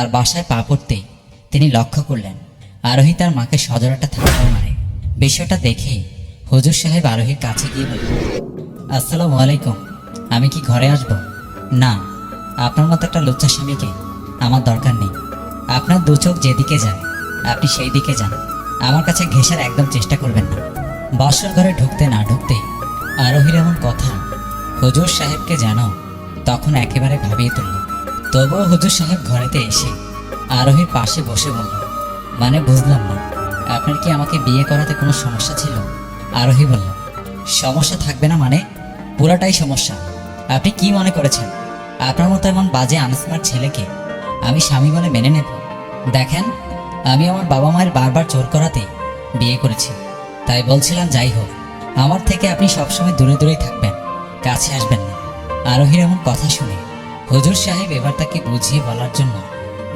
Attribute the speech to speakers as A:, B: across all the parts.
A: তার বাসায় পা পড়তেই তিনি লক্ষ্য করলেন, আরোহী তার মাকে সজরাটা থাপ্পড় মারে। বিষয়টা দেখে হুজুর সাহেব আরোহীর কাছে গিয়ে বললেন, আসসালামু আলাইকুম, আমি কি ঘরে আসব? না, আপনার মতো একটা লুচ্চা স্বামীকে আমার দরকার নেই। আপনার দু চোখ যেদিকে যায়, আপনি সেই দিকে যান। আমার কাছে ঘেঁষার একদম চেষ্টা করবেন না। বাসর ঘরে ঢুকতে না ঢুকতে আরোহীর এমন কথা হুজুর সাহেবকে জানো তখন একেবারে ভাবিয়ে তুলল। তবুও হুজুর সাহেব ঘরেতে এসে আরোহীর পাশে বসে বলল মানে বুঝলাম না, আপনার কি আমাকে বিয়ে করাতে কোনো সমস্যা ছিল? আরোহী বলল, সমস্যা থাকবে না মানে? পুরাটাই সমস্যা। আপনি কি মনে করেছেন? আপনার মতো এমন বাজে, আনস্মার্ট ছেলেকে আমি স্বামী বলে মেনে নেব? দেখেন, আমি আমার বাবা মায়ের বারবার জোর করাতে বিয়ে করেছি। তাই বলছিলাম, যাই হোক, আমার থেকে আপনি সবসময় দূরে দূরেই থাকবেন, কাছে আসবেন না। আরোহীর এমন কথা শুনে হুজুর সাহেব এবার তাকে বুঝিয়ে বলার জন্য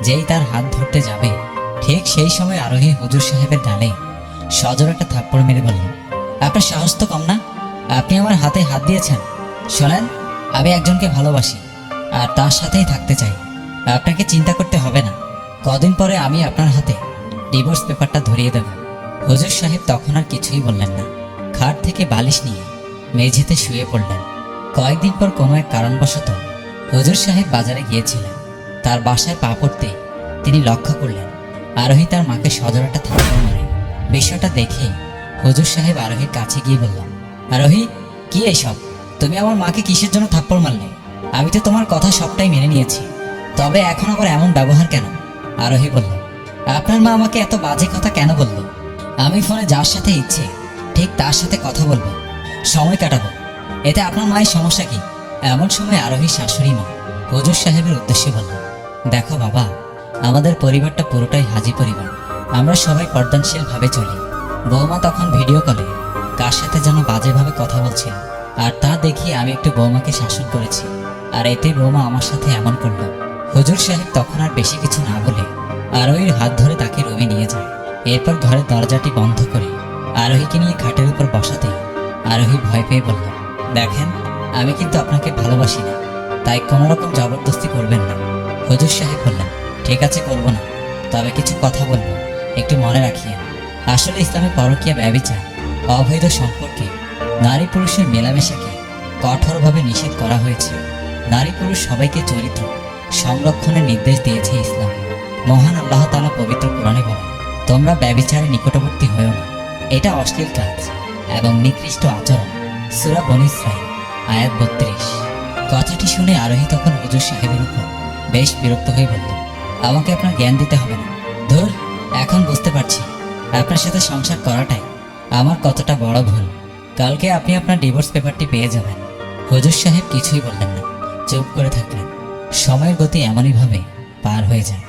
A: যেই তার হাত ধরতে যাবে, ঠিক সেই সময় আরোহী হুজুর সাহেবের ডালে সজর একটা থাপ্পড় মেরে বলল, আপনার সাহস তো কম না। আপনি আমার হাতে হাত দিয়েছেন। শোনেন, আমি একজনকে ভালোবাসি আর তার সাথেই থাকতে চাই। আপনাকে চিন্তা করতে হবে না। কদিন পরে আমি আপনার হাতে ডিভোর্স পেপারটা ধরিয়ে দেব। হুজুর সাহেব তখন আর কিছুই বললেন না। খাট থেকে বালিশ নিয়ে মেঝেতে শুয়ে পড়লেন। কয়েকদিন পর কোনো এক কারণবশত হুজুর সাহেব বাজারে গিয়েছিলেন। তার বাসায় পা পড়তে তিনি লক্ষ্য করলেন, আরোহী তার মাকে সজরাটা থাপ্পড় মারে। বিষয়টা দেখে হুজুর সাহেব আরোহীর কাছে গিয়ে বললাম, আরোহী, কি এসব? তুমি আমার মাকে কিসের জন্য থাপ্পড় মারলে? আমি তো তোমার কথা সবটাই মেনে নিয়েছি। তবে এখন আবার এমন ব্যবহার কেন? আরোহী বলল, আপনার মা আমাকে এত বাজে কথা কেন বলল? আমি ফোনে যার সাথে ইচ্ছে, ঠিক তার সাথে কথা বলব। সময় কাটাবো। এতে আপনার মায়ের সমস্যা কি? এমন সময় আরোহী শাশুড়ি মা, হুজুর সাহেবের উদ্দেশ্যে বলল, দেখো বাবা, আমাদের পরিবারটা পুরোটাই হাজি পরিবার। আমরা সবাই পর্দানশীল ভাবে চলি। বৌমা তখন ভিডিও কলে কার সাথে যেন বাজেভাবে কথা বলছিল আর তা দেখি আমি একটু বৌমাকে শাসন করেছি, আর এতে বৌমা আমার সাথে এমন করল। হুজুর সাহেব তখন আর বেশি কিছু না বলে আরোহীর হাত ধরে তাকে রুমে নিয়ে যায়। এরপর ঘরের দরজাটি বন্ধ করে আরোহীকে নিয়ে খাটের উপর বসাতে আরোহী ভয় পেয়ে বলল, দেখেন আমি কিন্তু আপনাকে ভালোবাসি না। তাই কোনো রকম জবরদস্তি করবেন না। হুজুর সাহেব বললেন, ঠিক আছে, করব না। তবে কিছু কথা বলব। একটু মনে রাখিয়ে আসলে ইসলামে পরকীয়া ব্যবচার, অবৈধ সম্পর্কে নারী পুরুষের মেলামেশাকে কঠোরভাবে নিষেধ করা হয়েছে। নারী পুরুষ সবাইকে চরিত্র সংরক্ষণের নির্দেশ দিয়েছে ইসলাম। মহান আল্লাহ তালা পবিত্র কোরআনে বলেন, তোমরা ব্যবিচারে নিকটবর্তী হয়েও না। এটা অশ্লীল কাজ এবং নিকৃষ্ট আচরণ। সুরা বনিসরাই আয়াত বত্রিশ। কথাটি শুনে আরোহী তখন হুজুর সাহেবের উপর বেশ বিরক্ত হয়ে বলল, আমাকে আপনার জ্ঞান দিতে হবে না। ধর, এখন বুঝতে পারছি। আপনার সাথে সংসার করাটাই আমার কতটা বড় ভুল। কালকে আপনি আপনার ডিভোর্স পেপারটি পেয়ে যাবেন। হুজুর সাহেব কিছুই বললেন না, চুপ করে থাকলেন। সময়ের গতি এমনইভাবে পার হয়ে যায়।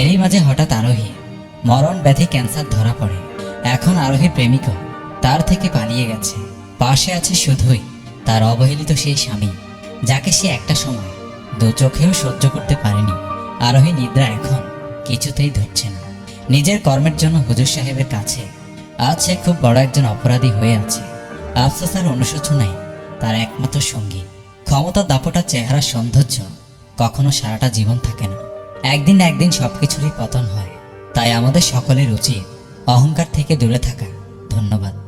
A: এরই মাঝে হঠাৎ আরোহী মরণ ব্যাধি ক্যান্সার ধরা পড়ে। এখন আরোহী প্রেমিকও তার থেকে পালিয়ে গেছে। পাশে আছে শুধুই তার অবহেলিত সেই স্বামী, যাকে সে একটা সময় দু চোখেও সহ্য করতে পারেনি। আরোহী নিদ্রা এখন কিছুতেই ধরছে না। নিজের কর্মের জন্য হুজুর সাহেবের কাছে আজ সে খুব বড় একজন অপরাধী হয়ে আছে। আফসোস আর অনুশোচনাই তার একমাত্র সঙ্গী। ক্ষমতা, দাপটা চেহারা সৌন্দর্য কখনো সারাটা জীবন থাকে না। একদিন একদিন সবকিছুরই পতন হয়। তাই আমাদের সকলের উচিত অহংকার থেকে দূরে থাকা। ধন্যবাদ।